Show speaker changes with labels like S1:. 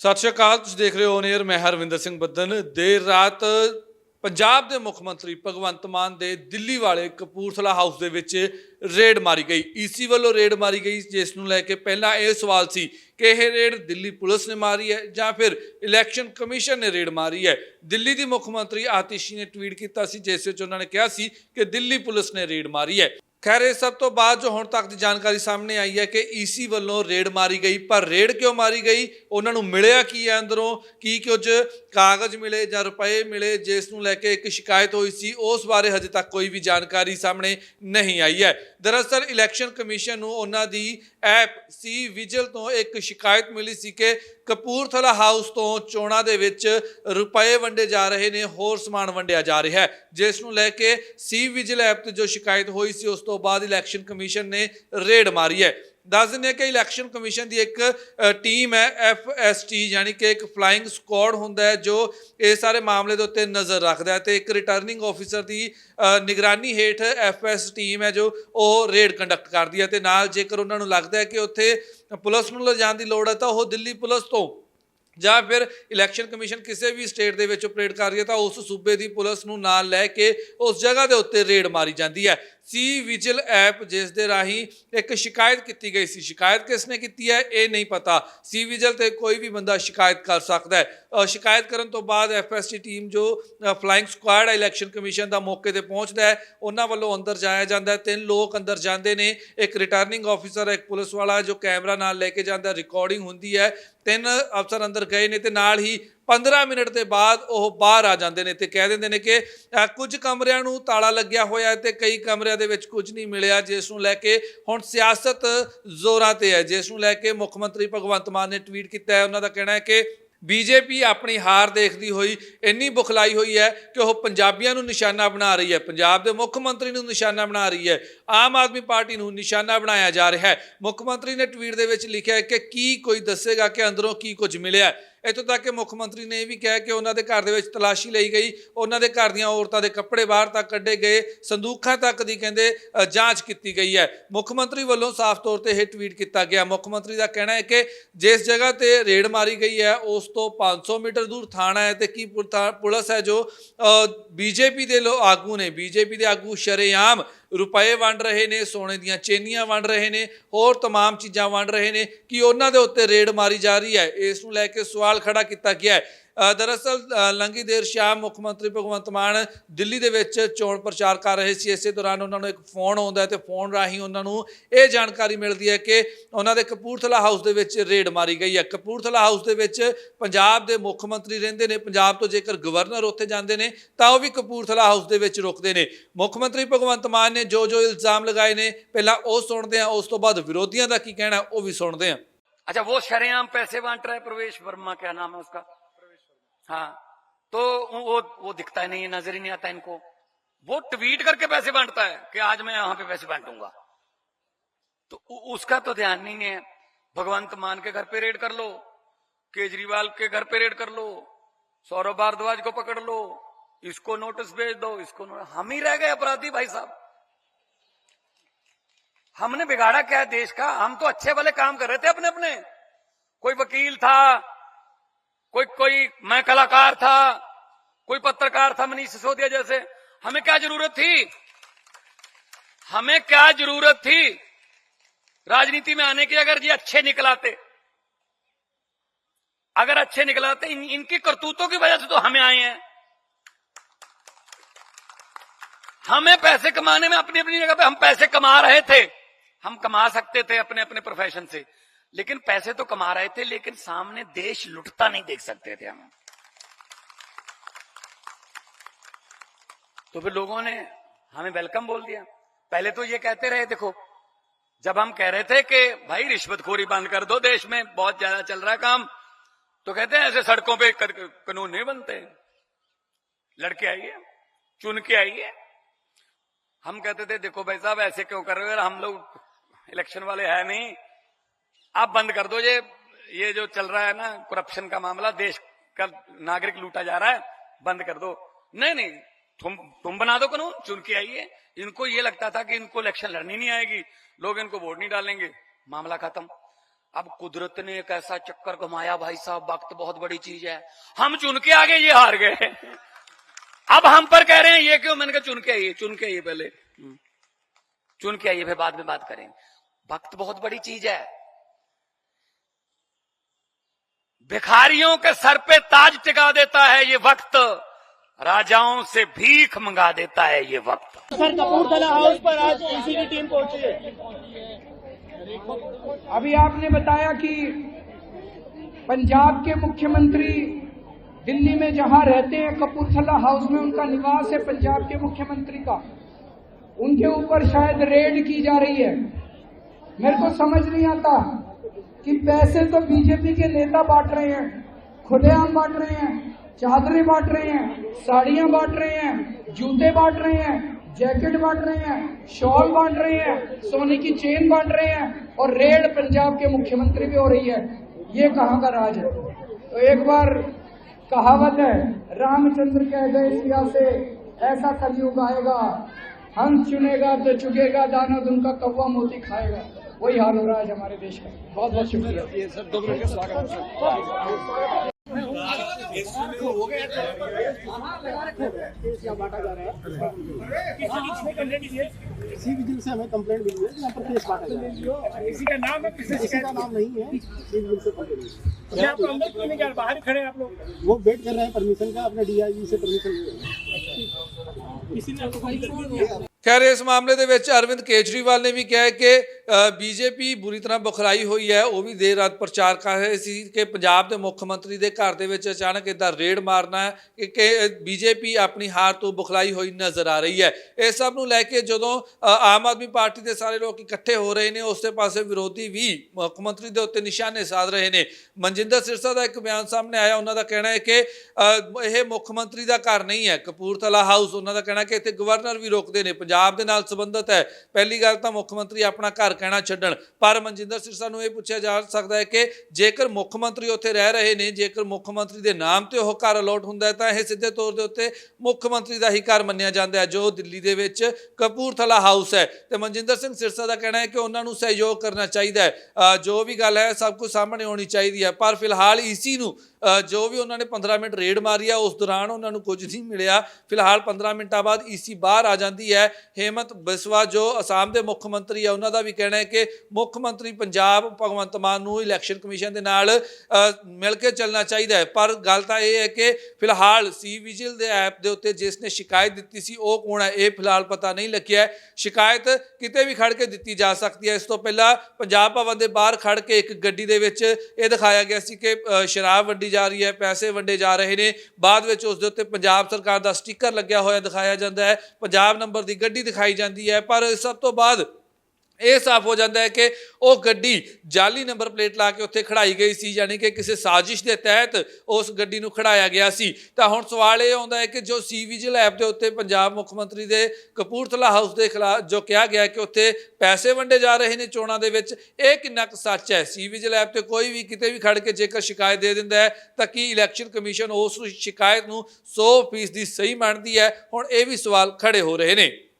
S1: ਸਤਿ ਸ਼੍ਰੀ ਅਕਾਲ, ਤੁਸੀਂ ਦੇਖ ਰਹੇ ਹੋ ਨੀਅਰ ਮੈਂ ਹਰਵਿੰਦਰ ਸਿੰਘ ਬੱਦਨ ਦੇਰ ਰਾਤ ਪੰਜਾਬ ਦੇ ਮੁੱਖ ਮੰਤਰੀ ਭਗਵੰਤ ਮਾਨ ਦੇ ਦਿੱਲੀ ਵਾਲੇ ਕਪੂਰਥਲਾ ਹਾਊਸ ਦੇ ਵਿੱਚ ਰੇਡ ਮਾਰੀ ਗਈ। ਈਸੀ ਵੱਲੋਂ ਰੇਡ ਮਾਰੀ ਗਈ, ਜਿਸ ਨੂੰ ਲੈ ਕੇ ਪਹਿਲਾਂ ਇਹ ਸਵਾਲ ਸੀ ਕਿ ਇਹ ਰੇਡ ਦਿੱਲੀ ਪੁਲਿਸ ਨੇ ਮਾਰੀ ਹੈ ਜਾਂ ਫਿਰ ਇਲੈਕਸ਼ਨ ਕਮਿਸ਼ਨ ਨੇ ਰੇਡ ਮਾਰੀ ਹੈ। ਦਿੱਲੀ ਦੀ ਮੁੱਖ ਮੰਤਰੀ ਆਤਿਸ਼ੀ ਨੇ ਟਵੀਟ ਕੀਤਾ ਸੀ, ਜਿਸ ਵਿੱਚ ਉਹਨਾਂ ਨੇ ਕਿਹਾ ਸੀ ਕਿ ਦਿੱਲੀ ਪੁਲਿਸ ਨੇ ਰੇਡ ਮਾਰੀ ਹੈ। ਖੈਰ, ਇਹ ਸਭ ਤੋਂ ਬਾਅਦ ਜੋ ਹੁਣ ਤੱਕ ਦੀ ਜਾਣਕਾਰੀ ਸਾਹਮਣੇ ਆਈ ਹੈ ਕਿ ਈਸੀ ਵੱਲੋਂ ਰੇਡ ਮਾਰੀ ਗਈ। ਪਰ ਰੇਡ ਕਿਉਂ ਮਾਰੀ ਗਈ? ਉਹਨਾਂ ਨੂੰ ਮਿਲਿਆ ਕੀ ਹੈ ਅੰਦਰੋਂ? ਕੀ ਕੁਝ ਕਾਗਜ਼ ਮਿਲੇ ਜਾਂ ਰੁਪਏ ਮਿਲੇ ਜਿਸ ਨੂੰ ਲੈ ਕੇ ਇੱਕ ਸ਼ਿਕਾਇਤ ਹੋਈ ਸੀ? ਉਸ ਬਾਰੇ ਹਜੇ ਤੱਕ ਕੋਈ ਵੀ ਜਾਣਕਾਰੀ ਸਾਹਮਣੇ ਨਹੀਂ ਆਈ ਹੈ। ਦਰਅਸਲ, ਇਲੈਕਸ਼ਨ ਕਮਿਸ਼ਨ ਨੂੰ ਉਹਨਾਂ ਦੀ ਐਪ ਸੀ ਵਿਜਲ ਤੋਂ ਇੱਕ ਸ਼ਿਕਾਇਤ ਮਿਲੀ ਸੀ ਕਿ ਕਪੂਰਥਲਾ ਹਾਊਸ ਤੋਂ ਚੋਣਾਂ ਦੇ ਵਿੱਚ ਰੁਪਏ ਵੰਡੇ ਜਾ ਰਹੇ ਨੇ, ਹੋਰ ਸਮਾਨ ਵੰਡਿਆ ਜਾ ਰਿਹਾ ਹੈ। ਜਿਸ ਨੂੰ ਲੈ ਕੇ ਸੀ ਵਿਜਲ ਐਪ ਤੇ ਜੋ ਸ਼ਿਕਾਇਤ ਹੋਈ ਸੀ, ਉਸ ਤੋਂ ਬਾਅਦ ਇਲੈਕਸ਼ਨ ਕਮਿਸ਼ਨ ਨੇ ਰੇਡ ਮਾਰੀ ਹੈ। ਦੱਸ ਦਿੰਦੇ ਹਾਂ ਕਿ ਇਲੈਕਸ਼ਨ ਕਮਿਸ਼ਨ ਦੀ ਇੱਕ ਟੀਮ ਹੈ ਐਫਐਸਟੀ, ਯਾਨੀ ਕਿ ਇੱਕ ਫਲਾਈਂਗ ਸਕੁਆਡ ਹੁੰਦਾ ਹੈ, ਜੋ ਇਹ ਸਾਰੇ ਮਾਮਲੇ ਦੇ ਉੱਤੇ ਨਜ਼ਰ ਰੱਖਦਾ ਹੈ ਤੇ ਇੱਕ ਰਿਟਰਨਿੰਗ ਆਫੀਸਰ ਦੀ ਨਿਗਰਾਨੀ ਹੇਠ ਐਫਐਸ ਟੀਮ ਹੈ ਜੋ ਉਹ ਰੇਡ ਕੰਡਕਟ ਕਰਦੀ ਹੈ ਤੇ ਨਾਲ ਜੇਕਰ ਉਹਨਾਂ ਨੂੰ ਲੱਗਦਾ ਹੈ ਕਿ ਉੱਥੇ ਪੁਲਿਸ ਨੂੰ ਲਿਜਾਣ ਦੀ ਲੋੜ ਹੈ ਤਾਂ ਉਹ ਦਿੱਲੀ ਪੁਲਿਸ ਤੋਂ ਜਾਂ ਫਿਰ ਇਲੈਕਸ਼ਨ ਕਮਿਸ਼ਨ ਕਿਸੇ ਵੀ ਸਟੇਟ ਦੇ ਵਿੱਚ ਆਪਰੇਟ ਕਰ ਰਹੀ ਹੈ ਤਾਂ ਉਸ ਸੂਬੇ ਦੀ ਪੁਲਿਸ ਨੂੰ ਨਾਲ ਲੈ ਕੇ ਉਸ ਜਗ੍ਹਾ ਦੇ ਉੱਤੇ ਰੇਡ ਮਾਰੀ ਜਾਂਦੀ ਹੈ। ਸੀ ਵਿਜਲ ਐਪ ਜਿਸ ਦੇ ਰਾਹੀਂ ਇੱਕ ਸ਼ਿਕਾਇਤ ਕੀਤੀ ਗਈ ਸੀ। ਸ਼ਿਕਾਇਤ ਕਿਸ ਨੇ ਕੀਤੀ ਹੈ, ਇਹ ਨਹੀਂ ਪਤਾ। ਸੀ ਵਿਜਲ ਤੇ ਕੋਈ ਵੀ ਬੰਦਾ ਸ਼ਿਕਾਇਤ ਕਰ ਸਕਦਾ ਹੈ। ਸ਼ਿਕਾਇਤ ਕਰਨ ਤੋਂ ਬਾਅਦ ਐਫਐਸਟੀ ਟੀਮ ਜੋ ਫਲਾਈਂਗ ਸਕੁਆਡ ਇਲੈਕਸ਼ਨ ਕਮਿਸ਼ਨ ਦਾ ਮੌਕੇ ਤੇ ਪਹੁੰਚਦਾ ਹੈ, ਉਹਨਾਂ ਵੱਲੋਂ ਅੰਦਰ ਜਾਇਆ ਜਾਂਦਾ ਹੈ। ਤਿੰਨ ਲੋਕ ਅੰਦਰ ਜਾਂਦੇ ਨੇ। ਇੱਕ ਰਿਟਰਨਿੰਗ ਆਫੀਸਰ ਇੱਕ ਪੁਲਿਸ ਵਾਲਾ ਜੋ ਕੈਮਰਾ ਨਾਲ ਲੈ ਕੇ ਜਾਂਦਾ ਰਿਕਾਰਡਿੰਗ ਹੁੰਦੀ ਹੈ। ਤਿੰਨ ਅਫਸਰ ਅੰਦਰ ਗਏ ਨੇ ਤੇ ਨਾਲ ਹੀ 15 ਮਿੰਟ ਦੇ ਬਾਅਦ ਉਹ ਬਾਹਰ ਆ ਜਾਂਦੇ ਨੇ ਤੇ ਕਹਿ ਦਿੰਦੇ ਨੇ ਕਿ ਕੁਝ ਕਮਰਿਆਂ ਨੂੰ ਤਾਲਾ ਲੱਗਿਆ ਹੋਇਆ ਹੈ ਤੇ ਕਈ ਕਮਰਿਆਂ ਦੇ ਵਿੱਚ ਕੁਝ ਨਹੀਂ ਮਿਲਿਆ। ਜਿਸ ਨੂੰ ਲੈ ਕੇ ਹੁਣ ਸਿਆਸਤ ਜ਼ੋਰਾਂ ਤੇ ਹੈ। ਜਿਸ ਨੂੰ ਲੈ ਕੇ ਮੁੱਖ ਮੰਤਰੀ ਭਗਵੰਤ ਮਾਨ ਨੇ ਟਵੀਟ ਕੀਤਾ ਹੈ। ਉਹਨਾਂ ਦਾ ਕਹਿਣਾ ਹੈ ਕਿ ਬੀਜੇਪੀ ਆਪਣੀ ਹਾਰ ਦੇਖਦੀ ਹੋਈ ਇੰਨੀ ਬੁਖਲਾਈ ਹੋਈ ਹੈ ਕਿ ਉਹ ਪੰਜਾਬੀਆਂ ਨੂੰ ਨਿਸ਼ਾਨਾ ਬਣਾ ਰਹੀ ਹੈ। ਪੰਜਾਬ ਦੇ ਮੁੱਖ ਮੰਤਰੀ ਨੂੰ ਨਿਸ਼ਾਨਾ ਬਣਾ ਰਹੀ ਹੈ। ਆਮ ਆਦਮੀ ਪਾਰਟੀ ਨੂੰ ਨਿਸ਼ਾਨਾ ਬਣਾਇਆ ਜਾ ਰਿਹਾ ਹੈ। ਮੁੱਖ ਮੰਤਰੀ ਨੇ ਟਵੀਟ ਦੇ ਵਿੱਚ ਲਿਖਿਆ ਹੈ ਕਿ ਕੀ ਕੋਈ ਦੱਸੇਗਾ ਕਿ ਅੰਦਰੋਂ ਕੀ ਕੁਝ ਮਿਲਿਆ ਹੈ। ਇੱਥੋਂ ਤੱਕ ਕਿ ਮੁੱਖ ਮੰਤਰੀ ਨੇ ਇਹ ਵੀ ਕਿਹਾ ਕਿ ਉਹਨਾਂ ਦੇ ਘਰ ਦੇ ਵਿੱਚ ਤਲਾਸ਼ੀ ਲਈ ਗਈ। ਉਹਨਾਂ ਦੇ ਘਰ ਦੀਆਂ ਔਰਤਾਂ ਦੇ ਕੱਪੜੇ ਬਾਹਰ ਤੱਕ ਕੱਢੇ ਗਏ। ਸੰਦੂਖਾਂ ਤੱਕ ਦੀ ਕਹਿੰਦੇ ਜਾਂਚ ਕੀਤੀ ਗਈ ਹੈ। ਮੁੱਖ ਮੰਤਰੀ ਵੱਲੋਂ ਸਾਫ਼ ਤੌਰ ਤੇ ਇਹ ਟਵੀਟ ਕੀਤਾ ਗਿਆ। ਮੁੱਖ ਮੰਤਰੀ ਦਾ ਕਹਿਣਾ ਹੈ ਕਿ ਜਿਸ ਜਗ੍ਹਾ ਤੇ ਰੇਡ ਮਾਰੀ ਗਈ ਹੈ, ਉਸ ਤੋਂ 500 ਮੀਟਰ ਦੂਰ ਥਾਣਾ ਹੈ ਤੇ ਕੀ ਪੁਲ- ਥਾ- ਪੁਲਿਸ ਹੈ ਜੋ ਬੀਜੇਪੀ ਦੇ ਲੋ, ਆਗੂ ਨੇ। ਬੀਜੇਪੀ ਦੇ ਆਗੂ ਸ਼ਰੇਆਮ ਰੁਪਏ ਵੰਡ ਰਹੇ ਨੇ ਸੋਨੇ ਦੀਆਂ ਚੇਨੀਆਂ ਵੰਡ ਰਹੇ ਨੇ ਹੋਰ तमाम ਚੀਜ਼ਾਂ ਵੰਡ ਰਹੇ ਨੇ ਕਿ ਉਹਨਾਂ ਦੇ ਉੱਤੇ ਰੇਡ ਮਾਰੀ ਜਾ ਰਹੀ ਹੈ ਇਸ ਨੂੰ ਲੈ ਕੇ ਸਵਾਲ ਖੜਾ ਕੀਤਾ ਗਿਆ ਹੈ ਅ, ਦਰਅਸਲ ਅ, ਲੰਘੀ ਦੇਰ ਸ਼ਾਮ ਮੁੱਖ ਮੰਤਰੀ ਭਗਵੰਤ ਮਾਨ ਦਿੱਲੀ ਦੇ ਵਿੱਚ ਚੋਣ ਪ੍ਰਚਾਰ ਕਰ ਰਹੇ ਸੀ ਇਸੇ ਦੌਰਾਨ ਉਹਨਾਂ ਨੂੰ ਇੱਕ ਫੋਨ ਆਉਂਦਾ ਹੈ ਤੇ ਫੋਨ ਰਾਹੀਂ ਉਹਨਾਂ ਨੂੰ ਇਹ ਜਾਣਕਾਰੀ ਮਿਲਦੀ ਹੈ ਕਿ ਉਹਨਾਂ ਦੇ ਕਪੂਰਥਲਾ ਹਾਊਸ ਦੇ ਵਿੱਚ ਰੇਡ ਮਾਰੀ ਗਈ ਹੈ ਕਪੂਰਥਲਾ ਹਾਊਸ ਦੇ ਵਿੱਚ ਪੰਜਾਬ ਦੇ ਮੁੱਖ ਮੰਤਰੀ ਰਹਿੰਦੇ ਨੇ ਪੰਜਾਬ ਤੋਂ ਜੇਕਰ ਗਵਰਨਰ ਉੱਥੇ ਜਾਂਦੇ ਨੇ ਤਾਂ ਉਹ ਵੀ ਕਪੂਰਥਲਾ ਹਾਊਸ ਦੇ ਵਿੱਚ ਰੁਕਦੇ ਨੇ ਮੁੱਖ ਮੰਤਰੀ ਭਗਵੰਤ ਮਾਨ ਨੇ ਜੋ ਜੋ ਇਲਜ਼ਾਮ ਲਗਾਏ ਨੇ ਪਹਿਲਾਂ ਉਹ ਸੁਣਦੇ ਆ ਉਸ ਤੋਂ ਬਾਅਦ ਵਿਰੋਧੀਆਂ ਦਾ ਕੀ ਕਹਿਣਾ ਉਹ ਵੀ ਸੁਣਦੇ ਆ
S2: अच्छा वो शरेआम पैसे बांट रहा है प्रवेश वर्मा क्या नाम है उसका हाँ तो वो वो दिखता ही नहीं है नज़र ही नहीं आता इनको। वो ट्वीट करके पैसे बांटता है कि आज मैं यहाँ पे पैसे बांटूँगा। तो उसका तो ध्यान नहीं है। भगवंत मान के घर पे रेड कर लो, केजरीवाल के घर पे रेड कर लो, सौरभ भारद्वाज को पकड़ लो, इसको नोटिस भेज दो, इसको हम ही रह गए अपराधी भाई साहब। हमने बिगाड़ा क्या है देश का? हम तो अच्छे वाले काम कर रहे थे अपने अपने कोई वकील था कोई कोई मैं कलाकार था कोई पत्रकार था मनीष सिसोदिया जैसे हमें क्या ज़रूरत थी? हमें क्या ज़रूरत थी? राजनीति में आने की अगर ये अच्छे निकलाते अगर अच्छे निकलाते इन, इनकी करतूतों की वजह से तो हमें आए हैं। हमें पैसे कमाने में अपनी अपनी जगह पे हम पैसे कमा रहे थे। हम कमा सकते थे अपने अपने प्रोफेशन से। लेकिन पैसे तो कमा रहे थे, लेकिन सामने देश लुटता नहीं देख सकते थे हम। तो फिर लोगों ने हमें वेलकम बोल दिया। पहले तो ये कहते रहे, देखो, जब हम कह रहे थे कि, भाई, रिश्वतखोरी बंद कर दो देश में, बहुत ज़्यादा चल रहा है काम। तो कहते हैं, ऐसे सड़कों पे कानून नहीं बनते लड़के आइए, चुन के आइए। हम कहते थे, देखो भाई साहब, ऐसे क्यों कर रहे हो? हम लोग इलेक्शन वाले है नहीं। आप बंद कर दो, ये ये जो चल रहा है ना करप्शन का मामला, देश का नागरिक लूटा जा रहा है, बंद कर दो। नहीं नहीं, तुम तुम बना दो कानून चुन के आइए। इनको ये लगता था कि इनको इलेक्शन लड़नी नहीं आएगी, लोग इनको वोट नहीं डालेंगे। मामला खत्म। अब कुदरत ने एक ऐसा चक्कर घुमाया, भाई साहब, वक्त बहुत बड़ी चीज़ है। हम चुन के आगे ये हार गए। अब हम पर कह रहे हैं, ये क्यों? मैंने कहा, चुन के आइए, चुन के आइए पहले। हम्म। चुन के आइए, फिर बाद में बात करेंगे। वक्त बहुत बड़ी चीज़ है। भिखारियों के सर पे ताज टिका देता है ये वक्त। राजाओं से भीख मंगा देता है ये वक्त।
S3: सर, कपूरथला हाउस पर आज ईसी की टीम पहुँची है।
S4: अभी आपने बताया कि पंजाब के मुख्यमंत्री दिल्ली में जहाँ रहते हैं, कपूरथला हाउस में उनका निवास है पंजाब के मुख्यमंत्री का। उनके ऊपर शायद रेड की जा रही है। मेरे को समझ नहीं आता। कि पैसे तो बीजेपी के नेता बांट रहे हैं, खुलेआम बांट रहे हैं, चादरें बांट रहे हैं, साड़ियाँ बांट रहे हैं, जूते बांट रहे हैं, जैकेट बांट रहे हैं, शॉल बांट रहे हैं, सोने की चेन बांट रहे हैं और रेड पंजाब के मुख्यमंत्री भी हो रही है। ये कहाँ का राज है? तो एक बार कहावत है, रामचंद्र कह गए सिया से, ऐसा कलयुग आएगा हंस चुनेगा तो चुगेगा, दाना उनका कौवा मोती खाएगा। वही हाल हो रहा है हमारे देश का बहुत बहुत शुक्रिया
S3: इसी विजिल से हमें कंप्लेंट मिली है कि यहाँ पर केस बांटा जा रहा है
S5: किसी का नाम है किसी
S3: किसी का नाम नहीं है इसी विजिल से कंप्लेंट मिली है।
S5: क्या आपको अंदर क्यों नहीं जा रहे? बाहर ही खड़े हैं आप लोग
S3: वो वेट कर रहे हैं परमिशन का अपने डीआईजी से परमिशन
S5: किसी ने आपको फोन कर दिया
S1: ਖੈਰ ਇਸ ਮਾਮਲੇ ਦੇ ਵਿੱਚ ਅਰਵਿੰਦ ਕੇਜਰੀਵਾਲ ਨੇ ਵੀ ਕਿਹਾ ਹੈ ਕਿ ਬੀਜੇਪੀ ਬੁਰੀ ਤਰ੍ਹਾਂ ਬੁਖਰਾਈ ਹੋਈ ਹੈ, ਉਹ ਵੀ ਦੇਰ ਰਾਤ ਪ੍ਰਚਾਰ ਕਰ ਰਹੇ ਸੀ ਕਿ ਪੰਜਾਬ ਦੇ ਮੁੱਖ ਮੰਤਰੀ ਦੇ ਘਰ ਦੇ ਵਿੱਚ ਅਚਾਨਕ ਇਦਾਂ ਰੇਡ ਮਾਰਨਾ ਹੈ ਕਿ- ਕਿ ਬੀਜੇਪੀ ਆਪਣੀ ਹਾਰ ਤੋਂ ਬੁਖਲਾਈ ਹੋਈ ਨਜ਼ਰ ਆ ਰਹੀ ਹੈ। ਇਹ ਸਭ ਨੂੰ ਲੈ ਕੇ ਜਦੋਂ ਆਮ ਆਦਮੀ ਪਾਰਟੀ ਦੇ ਸਾਰੇ ਲੋਕ ਇਕੱਠੇ ਹੋ ਰਹੇ ਨੇ, ਉਸੇ ਪਾਸੇ ਵਿਰੋਧੀ ਵੀ ਮੁੱਖ ਮੰਤਰੀ ਦੇ ਉੱਤੇ ਨਿਸ਼ਾਨੇ ਸਾਧ ਰਹੇ ਨੇ। ਮਨਜਿੰਦਰ ਸਿਰਸਾ ਦਾ ਇੱਕ ਬਿਆਨ ਸਾਹਮਣੇ ਆਇਆ, ਉਹਨਾਂ ਦਾ ਕਹਿਣਾ ਹੈ ਕਿ ਇਹ ਮੁੱਖ ਮੰਤਰੀ ਦਾ ਘਰ ਨਹੀਂ ਹੈ, ਕਪੂਰਥਲਾ ਹਾਊਸ, ਉਹਨਾਂ ਦਾ ਕਹਿਣਾ ਕਿ ਇੱਥੇ ਗਵਰਨਰ ਵੀ ਰੋਕਦੇ ਨੇ, ਪੰਜਾਬ ਦੇ ਨਾਲ ਸੰਬੰਧਿਤ ਹੈ। ਪਹਿਲੀ ਗੱਲ ਤਾਂ ਮੁੱਖ ਮੰਤਰੀ ਆਪਣਾ ਘਰ ਕਹਿਣਾ ਛੱਡਣ। ਪਰ ਮਨਜਿੰਦਰ ਸਿਰਸਾ ਨੂੰ ਇਹ ਪੁੱਛਿਆ ਜਾ ਸਕਦਾ ਹੈ ਕਿ ਜੇਕਰ ਮੁੱਖ ਮੰਤਰੀ ਉੱਥੇ ਰਹਿ ਰਹੇ ਨੇ, ਜੇਕਰ ਮੁੱਖ ਮੰਤਰੀ ਦੇ ਨਾਮ ਤੇ ਉਹ ਘਰ ਅਲੋਟ ਹੁੰਦਾ ਹੈ, ਤਾਂ ਇਹ ਸਿੱਧੇ ਤੌਰ ਦੇ ਉੱਤੇ ਮੁੱਖ ਮੰਤਰੀ ਦਾ ਹੀ ਘਰ ਮੰਨਿਆ ਜਾਂਦਾ ਹੈ, ਜੋ ਦਿੱਲੀ ਦੇ ਵਿੱਚ ਕਪੂਰਥਲਾ ਹਾਊਸ ਹੈ। ਤੇ ਮਨਜਿੰਦਰ ਸਿੰਘ ਸਿਰਸਾ ਦਾ ਕਹਿਣਾ ਹੈ ਕਿ ਉਹਨਾਂ ਨੂੰ ਸਹਿਯੋਗ ਕਰਨਾ ਚਾਹੀਦਾ ਹੈ। ਜੋ ਵੀ ਗੱਲ ਹੈ, ਸਭ ਕੁਝ ਸਾਹਮਣੇ ਆਉਣੀ ਚਾਹੀਦੀ ਹੈ। ਪਰ ਫਿਲਹਾਲ ਈਸੀ ਨੂੰ ਜੋ ਵੀ ਉਹਨਾਂ ਨੇ 15 ਮਿੰਟ ਰੇਡ ਮਾਰੀ ਆ, ਉਸ ਦੌਰਾਨ ਉਹਨਾਂ ਨੂੰ ਕੁਝ ਨਹੀਂ ਮਿਲਿਆ। ਫਿਲਹਾਲ 15 ਮਿੰਟਾਂ ਬਾਅਦ ਈਸੀ ਬਾਹਰ ਆ ਜਾਂਦੀ ਹੈ। ਹੇਮੰਤ ਬਿਸਵਾ, ਜੋ ਅਸਾਮ ਦੇ ਮੁੱਖ ਮੰਤਰੀ ਆ, ਉਹਨਾਂ ਦਾ ਵੀ ਕਹਿਣਾ ਹੈ ਕਿ ਮੁੱਖ ਮੰਤਰੀ ਪੰਜਾਬ ਭਗਵੰਤ ਮਾਨ ਨੂੰ ਇਲੈਕਸ਼ਨ ਕਮਿਸ਼ਨ ਦੇ ਨਾਲ ਮਿਲ ਕੇ ਚੱਲਣਾ ਚਾਹੀਦਾ ਹੈ। ਪਰ ਗੱਲ ਤਾਂ ਇਹ ਹੈ ਕਿ ਫਿਲਹਾਲ ਸੀ ਵਿਜਿਲ ਦੇ ਐਪ ਦੇ ਉੱਤੇ ਜਿਸ ਨੇ ਸ਼ਿਕਾਇਤ ਦਿੱਤੀ ਸੀ, ਉਹ ਕੌਣ ਹੈ, ਇਹ ਫਿਲਹਾਲ ਪਤਾ ਨਹੀਂ ਲੱਗਿਆ ਸ਼ਿਕਾਇਤ ਕਿਤੇ ਵੀ ਖੜ ਕੇ ਦਿੱਤੀ ਜਾ ਸਕਦੀ ਹੈ। ਇਸ ਤੋਂ ਪਹਿਲਾਂ ਪੰਜਾਬ ਭਵਨ ਦੇ ਬਾਹਰ ਖੜ ਕੇ ਇੱਕ ਗੱਡੀ ਦੇ ਵਿੱਚ ਇਹ ਦਿਖਾਇਆ ਗਿਆ ਸੀ ਕਿ ਸ਼ਰਾਬ ਵੰਡੀ ਜਾ ਰਹੀ ਹੈ, ਪੈਸੇ ਵੰਡੇ ਜਾ ਰਹੇ ਨੇ। ਬਾਅਦ ਵਿੱਚ ਉਸ ਦੇ ਉੱਤੇ ਪੰਜਾਬ ਸਰਕਾਰ ਦਾ ਸਟicker ਲੱਗਿਆ ਹੋਇਆ ਦਿਖਾਇਆ ਜਾਂਦਾ ਹੈ। ਪੰਜਾਬ ਨੰਬਰ ਦੀ ਗੱਡੀ ਦਿਖਾਈ ਜਾਂਦੀ ਹੈ, ਪਰ ਸਭ ਤੋਂ ਬਾਅਦ ਇਹ ਸਾਫ਼ ਹੋ ਜਾਂਦਾ ਹੈ ਕਿ ਉਹ ਗੱਡੀ ਜਾਲੀ ਨੰਬਰ ਪਲੇਟ ਲਾ ਕੇ ਉੱਥੇ ਖੜਾਈ ਗਈ ਸੀ, ਯਾਨੀ ਕਿ ਕਿਸੇ ਸਾਜ਼ਿਸ਼ ਦੇ ਤਹਿਤ ਉਸ ਗੱਡੀ ਨੂੰ ਖੜਾਇਆ ਗਿਆ ਸੀ। ਤਾਂ ਹੁਣ ਸਵਾਲ ਇਹ ਆਉਂਦਾ ਹੈ ਕਿ ਜੋ ਸੀ ਵਿਜਿਲ ਐਪ ਦੇ ਉੱਤੇ ਪੰਜਾਬ ਮੁੱਖ ਮੰਤਰੀ ਦੇ ਕਪੂਰਥਲਾ ਹਾਊਸ ਦੇ ਖਿਲਾਫ ਜੋ ਕਿਹਾ ਗਿਆ ਕਿ ਉੱਥੇ ਪੈਸੇ ਵੰਡੇ ਜਾ ਰਹੇ ਨੇ ਚੋਣਾਂ ਦੇ ਵਿੱਚ, ਇਹ ਕਿੰਨਾ ਕੁ ਸੱਚ ਹੈ? ਸੀ ਵਿਜਿਲ ਐਪ ਤੇ ਕੋਈ ਵੀ ਕਿਤੇ ਵੀ ਖੜ ਕੇ ਜੇਕਰ ਸ਼ਿਕਾਇਤ ਦੇ ਦਿੰਦਾ ਹੈ, ਤਾਂ ਕੀ ਇਲੈਕਸ਼ਨ ਕਮਿਸ਼ਨ ਉਸ ਸ਼ਿਕਾਇਤ ਨੂੰ 100% ਦੀ ਸਹੀ ਮੰਨਦੀ ਹੈ? ਹੁਣ ਇਹ ਵੀ ਸਵਾਲ ਖੜੇ ਹੋ ਰਹੇ ਨੇ।